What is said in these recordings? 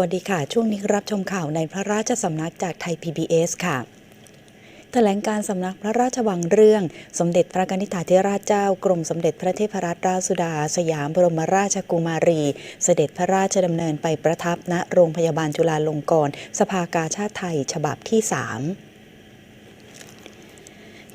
วัสดีค่ะ ช่วงนี้รับชมข่าวในพระราชสำนักจากไทย PBS ค่ะแถลงการสำนักพระราชวังเรื่อง สมเด็จพระกนิษฐาธิราชเจ้ากรมสมเด็จพระเทพรัตนราชสุดา สยามบรมราชกุมารี เสด็จพระราชดำเนินไปประทับณโรงพยาบาลจุฬาลงกรณ์สภากาชาติไทย ฉบับที่ 3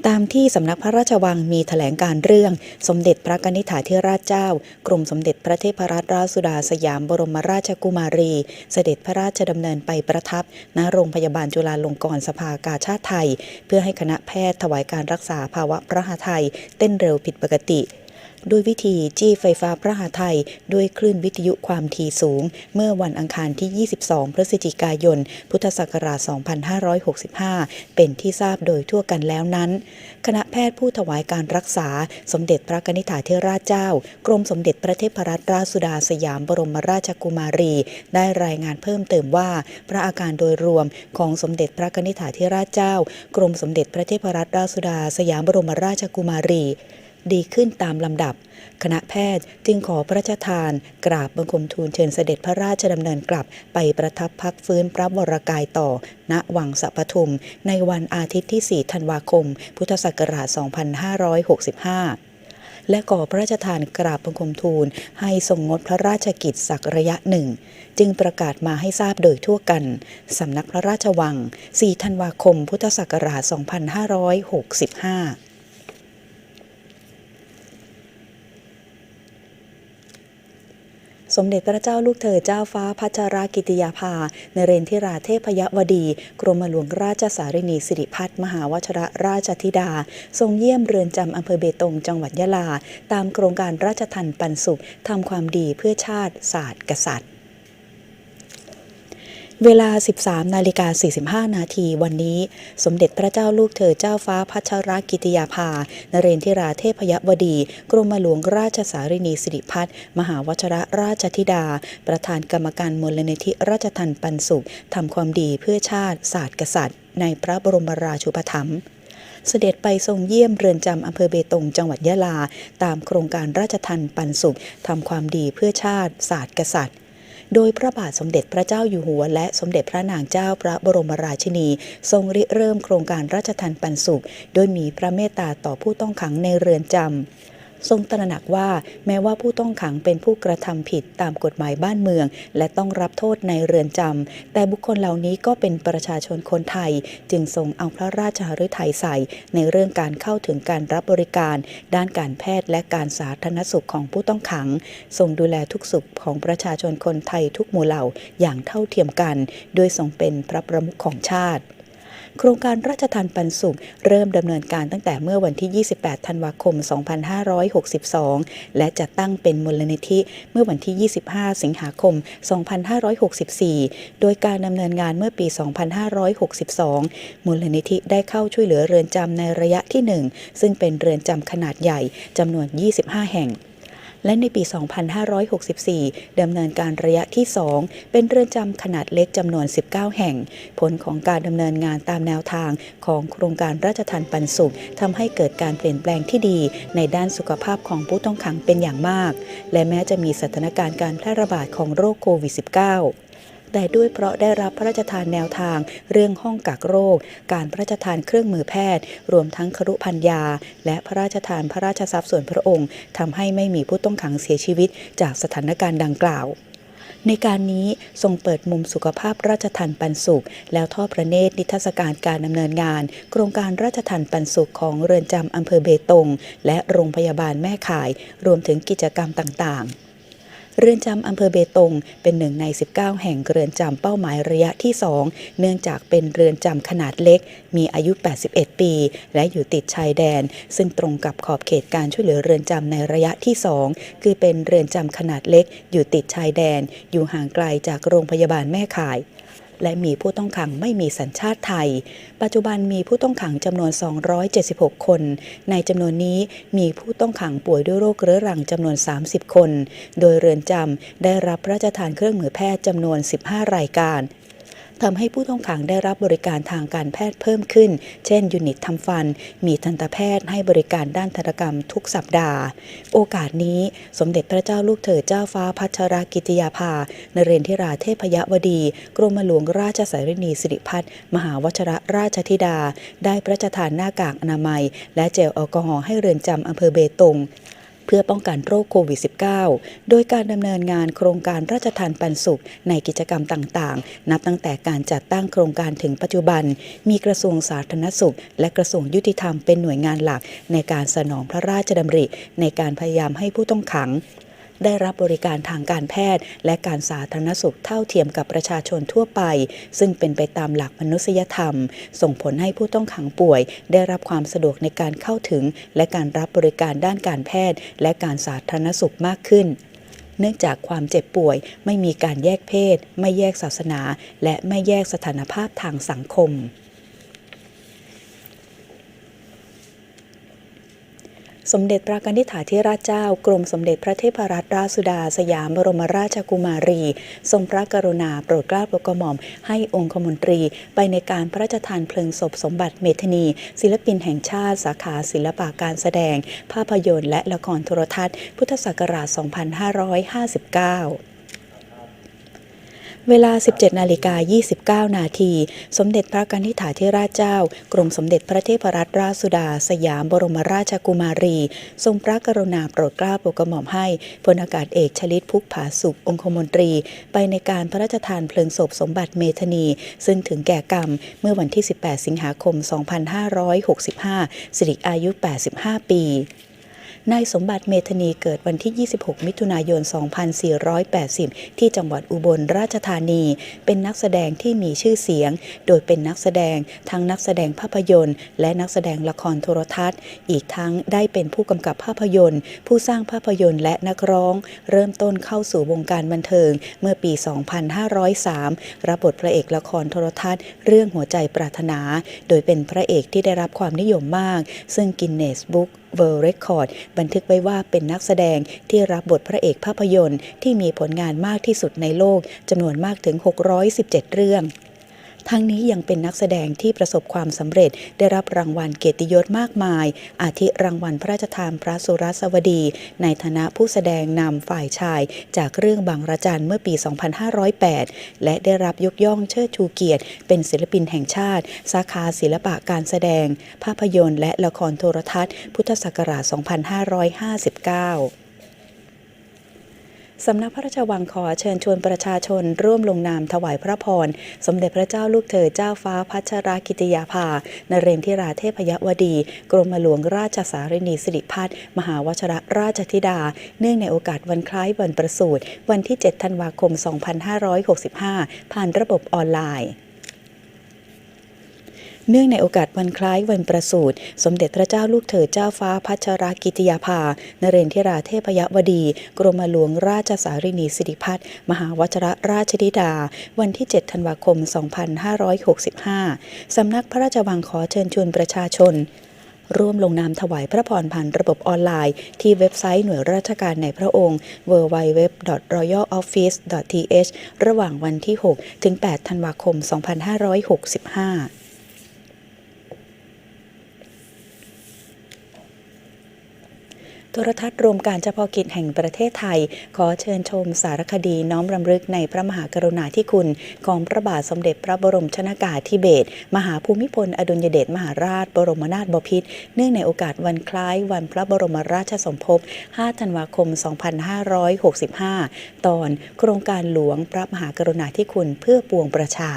ตามที่สำนักพระราชวังมีแถลงการเรื่องสมเด็จพระกนิษฐาธิราชเจ้า กรมสมเด็จพระเทพรัตนราชสุดาสยามบรมราชกุมารี เสด็จพระราชดำเนินไปประทับ ณโรงพยาบาลจุฬาลงกรณ์สภากาชาติไทย เพื่อให้คณะแพทย์ถวายการรักษาภาวะพระหทัยเต้นเร็วผิดปกติ ด้วยวิธีจี้ไฟฟ้าพระหาไทย ด้วยคลื่นวิทยุความถี่สูง เมื่อวันอังคารที่ 22 พฤศจิกายน พุทธศักราช 2565 เป็นที่ทราบโดยทั่วกันแล้วนั้น คณะแพทย์ผู้ถวายการรักษา สมเด็จพระกนิษฐาธิราชเจ้า กรมสมเด็จพระเทพรัตนราชสุดาสยามบรมราชกุมารี ได้รายงานเพิ่มเติมว่า พระอาการโดยรวมของสมเด็จพระกนิษฐาธิราชเจ้า กรมสมเด็จพระเทพรัตนราชสุดาสยามบรมราชกุมารี ดีขึ้นตามลำดับ คณะแพทย์จึงขอพระราชทาน กราบบังคมทูลเชิญเสด็จพระราชดำเนินกลับไปประทับพักฟื้นพระวรกายต่อ ณวังสะปทุม ในวันอาทิตย์ที่ 4 ธันวาคม พุทธศักราช 2565และก่อพระราชทานกราบบังคมทูลให้ทรงงดพระราชกิจสักระยะหนึ่ง จึงประกาศมาให้ทราบโดยทั่วกัน สำนักพระราชวัง 4 ธันวาคม พุทธศักราช 2565 สมเด็จพระเจ้าลูกเธอเจ้าฟ้าพัชรากิติยาภานเรนทิราเทพยวดี กรมหลวงราชสารินีสิริพัฒน์มหาวชรราชธิดา ทรงเยี่ยมเรือนจำอำเภอเบตงจังหวัดยะลา ตามโครงการราชทันปันสุขทำความดีเพื่อชาติศาสตร์กษัตริย์ เวลา 13 นาฬิกา 45 นาทีวันนี้ สมเด็จพระเจ้าลูกเธอเจ้าฟ้าพัชรกิติยาภา นเรนทิราเทพยวดี กรมหลวงราชสารินีสิริพัฒน์มหาวชรราชธิดา ประธานกรรมการมูลนิธิราชทันปันสุข ทำความดีเพื่อชาติ ศาสตร์กษัตริย์ ในพระบรมราชูปถัมภ์เสด็จไปทรงเยี่ยมเรือนจำอำเภอเบตงจังหวัดยะลา ตามโครงการราชทันปันสุขทำความดีเพื่อชาติ ศาสตร์กษัตริย์ โดยพระบาทสมเด็จพระเจ้าอยู่หัว และสมเด็จพระนางเจ้าพระบรมราชินี ทรงริเริ่มโครงการราชทันปันสุข โดยมีพระเมตตาต่อผู้ต้องขังในเรือนจำ ทรงตระหนักว่าแม้ว่าผู้ต้องขังเป็นผู้กระทำผิดตามกฎหมายบ้านเมือง และต้องรับโทษในเรือนจำแต่บุคคลเหล่านี้ก็เป็นประชาชนคนไทย จึงทรงเอาพระราชหฤทัยใส่ ในเรื่องการเข้าถึงการรับบริการ ด้านการแพทย์และการสาธารณสุขของผู้ต้องขัง ทรงดูแลทุกสุขของประชาชนคนไทยทุกหมู่เหล่าอย่างเท่าเทียมกัน โดยทรงเป็นพระประมุขของชาติ โครงการราชทานปันสุข เริ่มดำเนินการตั้งแต่เมื่อวันที่ 28 ธันวาคม 2562 และจะตั้งเป็นมูลนิธิเมื่อวันที่ 25 สิงหาคม 2564 โดยการดำเนินงานเมื่อปี 2562 มูลนิธิได้เข้าช่วยเหลือเรือนจำในระยะที่ 1 ซึ่งเป็นเรือนจำขนาดใหญ่จำนวน 25 แห่ง และในปี 2564 ดำเนินการระยะที่ 2 เป็นเรือนจำขนาดเล็กจำนวน 19 แห่ง ผลของการดำเนินงานตามแนวทางของโครงการราชทันปันสุขทำให้เกิดการเปลี่ยนแปลงที่ดี ในด้านสุขภาพของผู้ต้องขังเป็นอย่างมาก และแม้จะมีสถานการณ์การแพร่ระบาดของโรคโควิด -19 แต่ด้วยเพราะได้รับพระราชทานแนวทาง เรื่องห้องกักโรค การพระราชทานเครื่องมือแพทย์ รวมทั้งครุพันยา และพระราชทานพระราชทรัพย์ส่วนพระองค์ทำให้ไม่มีผู้ต้องขังเสียชีวิต จากสถานการณ์ดังกล่าวในการนี้ทรงเปิดมุมสุขภาพราชทันปันสุข แล้วทอดพระเนตรนิทรรศการการดำเนินงาน โครงการราชทันปันสุขของเรือนจำอำเภอเบตง และโรงพยาบาลแม่ข่าย รวมถึงกิจกรรมต่างๆ เรือนจำอำเภอเบตง เป็นหนึ่งใน 19 แห่งเรือนจำเป้าหมายระยะที่ 2 เนื่องจากเป็นเรือนจำขนาดเล็ก มีอายุ 81 ปี และอยู่ติดชายแดน ซึ่งตรงกับขอบเขตการช่วยเหลือเรือนจำในระยะที่ 2 คือเป็นเรือนจำขนาดเล็ก อยู่ติดชายแดน อยู่ห่างไกลจากโรงพยาบาลแม่ข่าย และมีผู้ต้องขังไม่มีสัญชาติไทย ปัจจุบันมีผู้ต้องขังจำนวน 276 คน ในจำนวนนี้มีผู้ต้องขังป่วยด้วยโรคเรื้อรังจำนวน 30 คน โดยเรือนจำได้รับพระราชทานเครื่องมือแพทย์จำนวน 15 รายการ ทำให้ผู้ต้องขังได้รับบริการทางการแพทย์เพิ่มขึ้น เช่น ยูนิตทำฟัน มีทันตแพทย์ให้บริการด้านทันตกรรมทุกสัปดาห์ โอกาสนี้สมเด็จพระเจ้าลูกเธอเจ้าฟ้าพัชรกิติยาภานเรนทิราเทพยวดี กรมหลวงราชสายรินีสิริพัฒน์มหาวชรราชธิดา ได้พระราชทานหน้ากากอนามัย และเจลแอลกอฮอล์ให้เรือนจำอำเภอเบตง เพื่อป้องกันโรคโควิด -19 โดยการดำเนินงานโครงการราชทานปันสุขในกิจกรรมต่างๆ นับตั้งแต่การจัดตั้งโครงการถึงปัจจุบัน มีกระทรวงสาธารณสุข และกระทรวงยุติธรรมเป็นหน่วยงานหลัก ในการสนองพระราชดำริ ในการพยายามให้ผู้ต้องขัง ได้รับบริการทางการแพทย์ และการสาธารณสุขเท่าเทียมกับประชาชนทั่วไป ซึ่งเป็นไปตามหลักมนุษยธรรม ส่งผลให้ผู้ต้องขังป่วย ได้รับความสะดวกในการเข้าถึง และการรับบริการด้านการแพทย์ และการสาธารณสุขมากขึ้นเนื่องจากความเจ็บป่วย ไม่มีการแยกเพศ ไม่แยกศาสนา และไม่แยกสถานภาพทางสังคม สมเด็จพระกนิษฐาธิราชเจ้า กรมสมเด็จพระเทพรัตนราชสุดา สยามบรมราชกุมารี ทรงพระกรุณาโปรดเกล้าโปรดกระหม่อม ให้องคมนตรี ไปในการพระราชทานเพลิงศพสมบัติเมธนี ศิลปินแห่งชาติ สาขาศิลปะการแสดง ภาพยนตร์ และละครโทรทัศน์ พุทธศักราช 2559 เวลา 17 นาฬิกา 29 นาที สมเด็จพระกนิษฐาธิราชเจ้า กรมสมเด็จพระเทพรัตนราชสุดา สยามบรมราชกุมารี ทรงพระกรุณาโปรดเกล้าโปรดกระหม่อมให้พลอากาศเอกชลิตพุกผาสุของคมนตรี ไปในการพระราชทานเพลิงศพสมบัติเมธนี ซึ่งถึงแก่กรรมเมื่อวันที่ 18 สิงหาคม 2565 สิริอายุ 85 ปี นายสมบัติเมธนีเกิดวันที่ 26 มิถุนายน 2480 ที่จังหวัดอุบลราชธานี เป็นนักแสดงที่มีชื่อเสียง โดยเป็นนักแสดงทั้งนักแสดงภาพยนตร์ และนักแสดงละครโทรทัศน์ อีกทั้งได้เป็นผู้กำกับภาพยนตร์ ผู้สร้างภาพยนตร์และนักร้อง เริ่มต้นเข้าสู่วงการบันเทิงเมื่อปี 2503 รับบทพระเอกละครโทรทัศน์ เรื่องหัวใจปรารถนา โดยเป็นพระเอกที่ได้รับความนิยมมาก ซึ่งกินเนสบุ๊ก เวอร์เรคคอร์ดบันทึกไว้ว่าเป็นนักแสดงที่รับบทพระเอกภาพยนตร์ ที่มีผลงานมากที่สุดในโลกจำนวนมากถึง 617 เรื่อง ทั้งนี้ยังเป็นนักแสดงที่ประสบความสำเร็จ ได้รับรางวัลเกียรติยศมากมาย อาทิรางวัลพระราชทานพระสุรสวดี ในฐานะผู้แสดงนำฝ่ายชาย จากเรื่องบางระจันเมื่อปี 2508 และได้รับยกย่องเชิดชูเกียรติ เป็นศิลปินแห่งชาติ สาขาศิลปะการแสดง ภาพยนตร์ และละครโทรทัศน์ พุทธศักราช 2559 สำนักพระราชวังขอเชิญชวนประชาชนร่วมลงนามถวายพระพร สมเด็จพระเจ้าลูกเธอเจ้าฟ้าพัชรกิติยาภา นเรนทิราเทพยวดี กรมหลวงราชสารินีสิริพัฒน์มหาวชรราชธิดา เนื่องในโอกาสวันคล้ายวันประสูติวันที่ 7 ธันวาคม 2565 ผ่านระบบออนไลน์ เนื่องในโอกาสวันคล้ายวันประสูติสมเด็จพระเจ้าลูกเธอเจ้าฟ้าพัชรกิติยาภา นเรนทิราเทพยวดี กรมหลวงราชสารินีสิริพัฒน์มหาวชรราชธิดา วันที่ 7 ธันวาคม 2565 สำนักพระราชวังขอเชิญชวนประชาชนร่วมลงนามถวายพระพรผ่านระบบออนไลน์ ที่เว็บไซต์หน่วยราชการในพระองค์ www.royaloffice.th ระหว่างวันที่ 6 ถึง 8 ธันวาคม 2565 โทรทัศน์รวมการเฉพาะกิจแห่งประเทศไทย ขอเชิญชมสารคดีน้อมรำลึกในพระมหากรุณาธิคุณ ของพระบาทสมเด็จพระบรมชนากาธิเบศรมหาภูมิพล อดุลยเดชมหาราช บรมนาถบพิตรเนื่องในโอกาสวันคล้ายวันพระบรมราชสมภพ 5 ธันวาคม 2565 ตอนโครงการหลวงพระมหากรุณาธิคุณเพื่อปวงประชา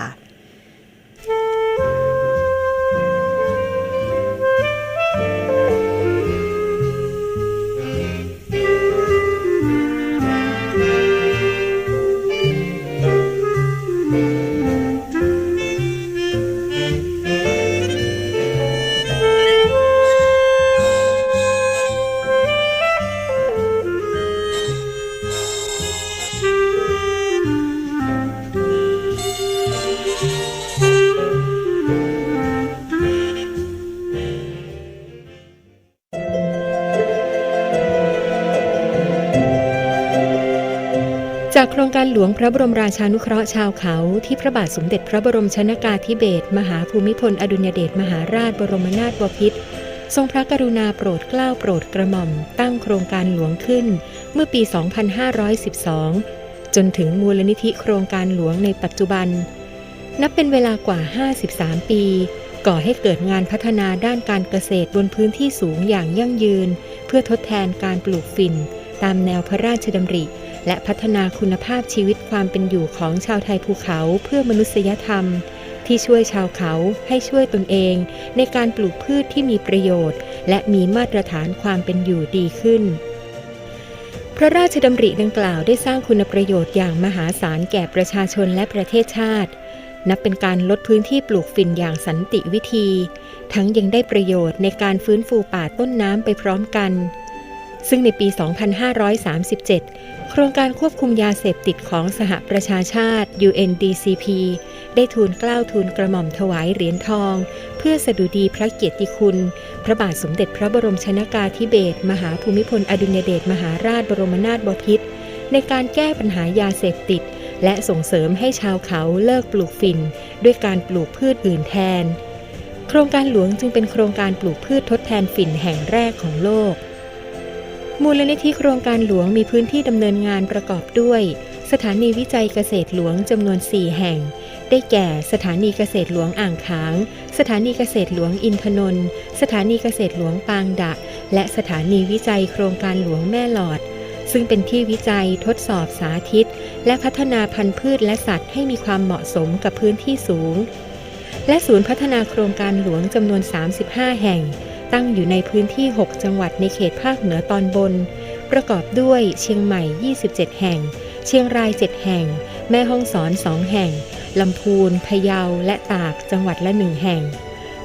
การหลวงพระบรมราชานุเคราะห์ชาวเขาที่พระบาทสมเด็จพระบรมชนากาธิเบศรมหาภูมิพลอดุลยเดชมหาราชบรมนาถบพิตรทรงพระกรุณาโปรดเกล้าโปรดกระหม่อม ตั้งโครงการหลวงขึ้นเมื่อปี 2512 จนถึงมูลนิธิโครงการหลวงในปัจจุบัน นับเป็นเวลากว่า 53 ปี ก่อให้เกิดงานพัฒนาด้านการเกษตรบนพื้นที่สูงอย่างยั่งยืน เพื่อทดแทนการปลูกฝิ่น ตามแนวพระราชดำริ และพัฒนาคุณภาพชีวิตความเป็นอยู่ของชาวไทยภูเขาเพื่อมนุษยธรรม ที่ช่วยชาวเขาให้ช่วยตนเอง ในการปลูกพืชที่มีประโยชน์ และมีมาตรฐานความเป็นอยู่ดีขึ้น พระราชดำริดังกล่าวได้สร้างคุณประโยชน์อย่างมหาศาลแก่ประชาชนและประเทศชาติ นับเป็นการลดพื้นที่ปลูกฝิ่นอย่างสันติวิธี ทั้งยังได้ประโยชน์ในการฟื้นฟูป่าต้นน้ำไปพร้อมกันซึ่งในปี 2537 ครงการควบคุมยาเสพติดของสหประชาชาติ UNDCP ได้ทูลเกล้าทูลกระหม่อมถวายเหรียญทอง เพื่อสดุดีพระเกียรติคุณ พระบาทสมเด็จพระบรมชนากาธิเบศรมหาภูมิพลอดุลยเดชมหาราชบรมนาถบพิตรในการแก้ปัญหายาเสพติด และส่งเสริมให้ชาวเขาเลิกปลูกฝิ่น ด้วยการปลูกพืชอื่นแทน โครงการหลวงจึงเป็นโครงการปลูกพืชทดแทนฝิ่นแห่งแรกของโลก มูลนิธิโครงการหลวงมีพื้นที่ดำเนินงานประกอบด้วย สถานีวิจัยเกษตรหลวงจำนวน 4 แห่ง ได้แก่ สถานีเกษตรหลวงอ่างขาง สถานีเกษตรหลวงอินทนนท์สถานีเกษตรหลวงปางดะ และสถานีวิจัยโครงการหลวงแม่หลอด ซึ่งเป็นที่วิจัยทดสอบสาธิต และพัฒนาพันธุ์พืชและสัตว์ให้มีความเหมาะสมกับพื้นที่สูง และศูนย์พัฒนาโครงการหลวงจำนวน 35 แห่ง ตั้งอยู่ในพื้นที่ 6 จังหวัดในเขตภาคเหนือตอนบน ประกอบด้วยเชียงใหม่ 27 แห่ง เชียงราย 7 แห่ง แม่ฮ่องสอน 2 แห่ง ลำพูน พะเยา และตาก จังหวัดละหนึ่งแห่ง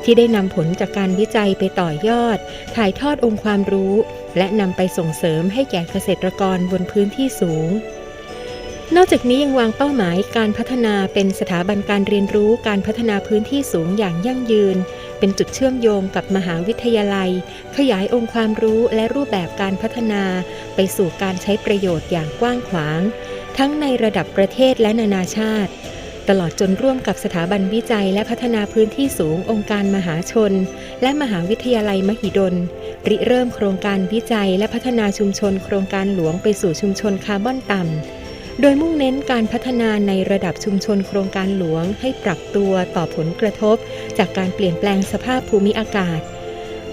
ที่ได้นำผลจากการวิจัยไปต่อยอด ถ่ายทอดองค์ความรู้ และนำไปส่งเสริมให้แก่เกษตรกรบนพื้นที่สูงนอกจากนี้ยังวางเป้าหมายการพัฒนาเป็นสถาบันการเรียนรู้การพัฒนาพื้นที่สูงอย่างยั่งยืน เป็นจุดเชื่อมโยงกับมหาวิทยาลัย ขยายองค์ความรู้และรูปแบบการพัฒนาไปสู่การใช้ประโยชน์อย่างกว้างขวาง ทั้งในระดับประเทศและนานาชาติ ตลอดจนร่วมกับสถาบันวิจัยและพัฒนาพื้นที่สูงองค์การมหาชน และมหาวิทยาลัยมหิดล ริเริ่มโครงการวิจัยและพัฒนาชุมชน โครงการหลวงไปสู่ชุมชนคาร์บอนต่ำ โดยมุ่งเน้นการพัฒนาในระดับชุมชนโครงการหลวง ให้ปรับตัวต่อผลกระทบ จากการเปลี่ยนแปลงสภาพภูมิอากาศ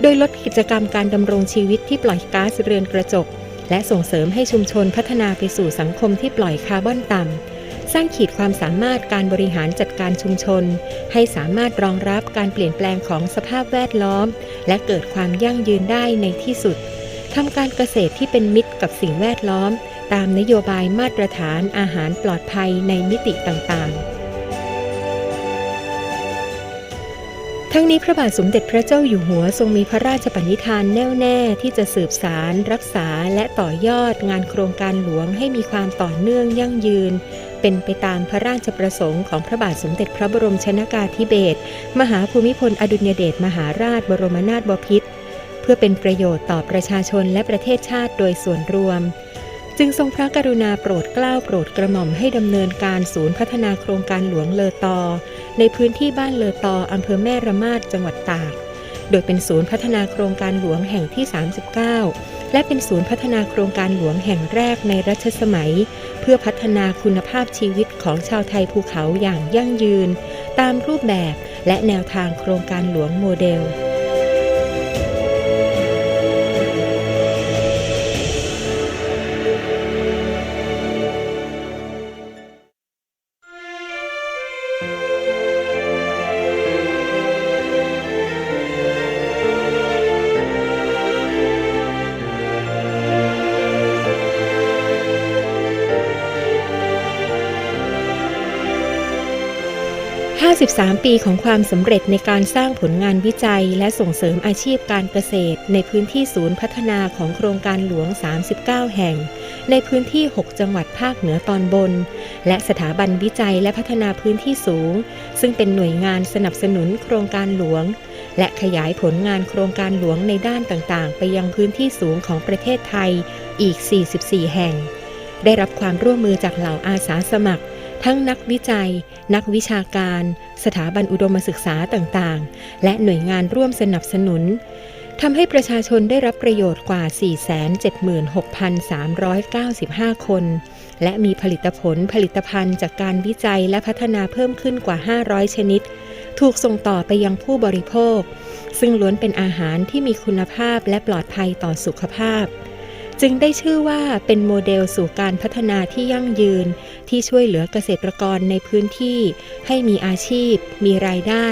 โดยลดกิจกรรมการดำรงชีวิตที่ปล่อยก๊าซเรือนกระจก และส่งเสริมให้ชุมชนพัฒนาไปสู่สังคมที่ปล่อยคาร์บอนต่ำ สร้างขีดความสามารถการบริหารจัดการชุมชน ให้สามารถรองรับการเปลี่ยนแปลงของสภาพแวดล้อม และเกิดความยั่งยืนได้ในที่สุดทำการเกษตรที่เป็นมิตรกับสิ่งแวดล้อม ตามนโยบายมาตรฐานอาหารปลอดภัยในมิติต่างๆ ทั้งนี้พระบาทสมเด็จพระเจ้าอยู่หัวทรงมีพระราชปณิธานแน่วแน่ที่จะสืบสาร รักษาและต่อยอดงานโครงการหลวงให้มีความต่อเนื่องยั่งยืน เป็นไปตามพระราชประสงค์ของพระบาทสมเด็จพระบรมชนากาธิเบศรมหาภูมิพลอดุลยเดชมหาราชบรมนาถบพิตรเพื่อเป็นประโยชน์ต่อประชาชนและประเทศชาติโดยส่วนรวม จึงทรงพระกรุณาโปรดเกล้าโปรดกระหม่อมให้ดำเนินการศูนย์พัฒนาโครงการหลวงเลอตอ ในพื้นที่บ้านเลอตออำเภอแม่ระมาดจังหวัดตาก โดยเป็นศูนย์พัฒนาโครงการหลวงแห่งที่ 39 และเป็นศูนย์พัฒนาโครงการหลวงแห่งแรกในรัชสมัย เพื่อพัฒนาคุณภาพชีวิตของชาวไทยภูเขาอย่างยั่งยืน ตามรูปแบบและแนวทางโครงการหลวงโมเดล 53ปีของความสำเร็จในการสร้างผลงานวิจัย และส่งเสริมอาชีพการเกษตร ในพื้นที่ศูนย์พัฒนาของโครงการหลวง 39 แห่ง ในพื้นที่ 6 จังหวัดภาคเหนือตอนบน และสถาบันวิจัยและพัฒนาพื้นที่สูง ซึ่งเป็นหน่วยงานสนับสนุนโครงการหลวง และขยายผลงานโครงการหลวงในด้านต่างๆ ไปยังพื้นที่สูงของประเทศไทยอีก 44 แห่ง ได้รับความร่วมมือจากเหล่าอาสาสมัคร ทั้งนักวิจัย นักวิชาการ สถาบันอุดมศึกษาต่างๆ และหน่วยงานร่วมสนับสนุนทำให้ประชาชนได้รับประโยชน์กว่า 476,395 คน และมีผลิตผลผลิตภัณฑ์จากการวิจัยและพัฒนาเพิ่มขึ้นกว่า 500 ชนิด ถูกส่งต่อไปยังผู้บริโภค ซึ่งล้วนเป็นอาหารที่มีคุณภาพและปลอดภัยต่อสุขภาพ จึงได้ชื่อว่าเป็นโมเดลสู่การพัฒนาที่ยั่งยืน ที่ช่วยเหลือเกษตรกรในพื้นที่ ให้มีอาชีพ มีรายได้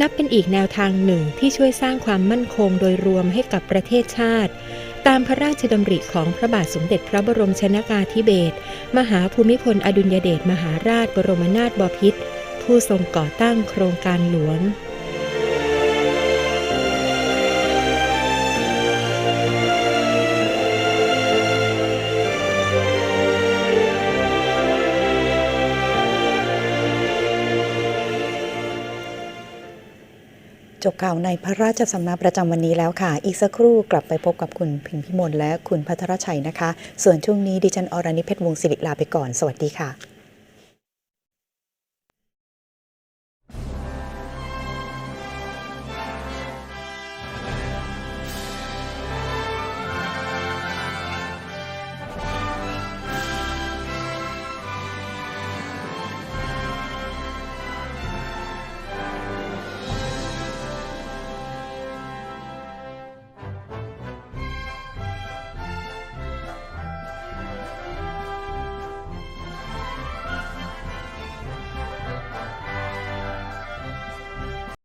นับเป็นอีกแนวทางหนึ่งที่ช่วยสร้างความมั่นคงโดยรวมให้กับประเทศชาติ ตามพระราชดำริของพระบาทสมเด็จพระบรมชนากาธิเบศรมหาภูมิพลอดุลยเดชมหาราชบรมนาถบพิตรผู้ทรงก่อตั้งโครงการหลวง จบข่าวในพระราชสำนักประจำวันนี้แล้วค่ะ อีกสักครู่กลับไปพบกับคุณพิมพิมลและคุณพัทรชัยนะคะ ส่วนช่วงนี้ดิฉันอรณิเพชรวงศิริลาไปก่อน สวัสดีค่ะ